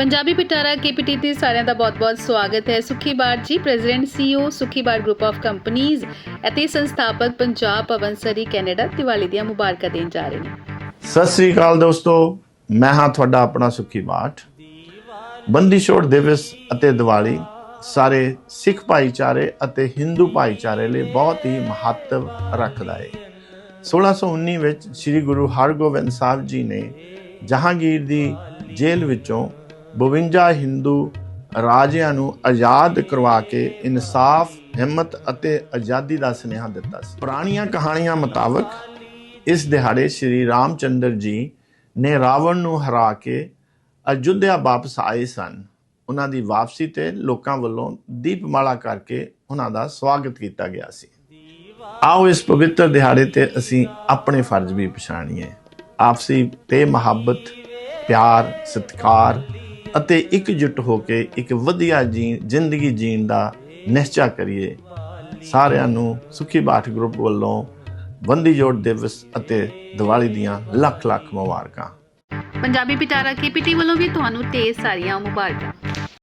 ਪੰਜਾਬੀ ਪਿਟਾਰਾ ਕੇਪੀਟੀ ਤੇ ਸਾਰਿਆਂ ਦਾ ਬਹੁਤ-ਬਹੁਤ ਸਵਾਗਤ ਹੈ। ਸੁਖੀ ਬਾੜ ਜੀ, ਪ੍ਰੈਜ਼ੀਡੈਂਟ, ਸੀਈਓ ਸੁਖੀ ਬਾੜ ਗਰੁੱਪ ਆਫ ਕੰਪਨੀਆਂ ਅਤੇ ਸੰਸਥਾਪਕ ਪੰਜਾਬ ਪਵਨ ਸਰੀ ਕੈਨੇਡਾ, ਦੀਵਾਲੀ ਦੀਆਂ ਮੁਬਾਰਕਾਂ ਦੇਣ ਜਾ ਰਹੇ ਨੇ। ਸਤਿ ਸ੍ਰੀ ਅਕਾਲ ਦੋਸਤੋ, ਮੈਂ ਹਾਂ ਤੁਹਾਡਾ ਆਪਣਾ ਸੁਖੀ ਬਾਟ ਬੰਦੀ ਛੋੜ ਦਿਵਸ ਅਤੇ ਦੀਵਾਲੀ ਸਾਰੇ ਸਿੱਖ ਭਾਈਚਾਰੇ ਅਤੇ ਹਿੰਦੂ ਭਾਈਚਾਰੇ ਲਈ ਬਹੁਤ ਹੀ ਮਹੱਤਵ ਰੱਖਦਾ ਹੈ 1619 ਵਿੱਚ ਸ੍ਰੀ ਗੁਰੂ ਹਰਗੋਬਿੰਦ ਸਾਹਿਬ ਜੀ ਨੇ ਜਹਾਂਗੀਰ ਦੀ ਜੇਲ੍ਹ ਵਿੱਚੋਂ 52 ਹਿੰਦੂ ਰਾਜਿਆਂ ਨੂੰ ਆਜ਼ਾਦ ਕਰਵਾ ਕੇ ਇਨਸਾਫ, ਹਿੰਮਤ ਅਤੇ ਆਜ਼ਾਦੀ ਦਾ ਸੁਨੇਹਾ ਦਿੱਤਾ ਸੀ। ਪੁਰਾਣੀਆਂ ਕਹਾਣੀਆਂ ਮੁਤਾਬਕ ਇਸ ਦਿਹਾੜੇ ਸ੍ਰੀ ਰਾਮਚੰਦਰ ਜੀ ਨੇ ਰਾਵਣ ਨੂੰ ਹਰਾ ਕੇ ਅਯੁੱਧਿਆ ਵਾਪਸ ਆਏ ਸਨ। ਉਹਨਾਂ ਦੀ ਵਾਪਸੀ ਤੇ ਲੋਕਾਂ ਵੱਲੋਂ ਦੀਪਮਾਲਾ ਕਰਕੇ ਉਹਨਾਂ ਦਾ ਸਵਾਗਤ ਕੀਤਾ ਗਿਆ ਸੀ। ਆਓ ਇਸ ਪਵਿੱਤਰ ਦਿਹਾੜੇ ਤੇ ਅਸੀਂ ਆਪਣੇ ਫਰਜ਼ ਵੀ ਪਛਾਣੀਏ। ਆਪਸੀ ਤੇ ਮੁਹੱਬਤ, ਪਿਆਰ, ਸਤਿਕਾਰ ਅਤੇ ਇਕਜੁੱਟ ਹੋ ਕੇ ਇੱਕ ਵਧੀਆ ਜੀ, ਜ਼ਿੰਦਗੀ ਜੀਣ ਦਾ ਨਿਸ਼ਚਾ ਕਰੀਏ। ਸਾਰਿਆਂ ਨੂੰ ਸੁਖੀ ਬਾਠ ਗਰੁੱਪ ਵੱਲੋਂ ਬੰਦੀ ਜੋੜ ਦਿਵਸ ਅਤੇ ਦੀਵਾਲੀ ਦੀਆਂ ਲੱਖ ਲੱਖ ਮੁਬਾਰਕਾਂ। ਪੰਜਾਬੀ ਪਿਟਾਰਾ ਕੇਪੀਟੀ ਵੱਲੋਂ ਵੀ ਤੁਹਾਨੂੰ ਢੇਰ ਸਾਰੀਆਂ ਮੁਬਾਰਕਾਂ।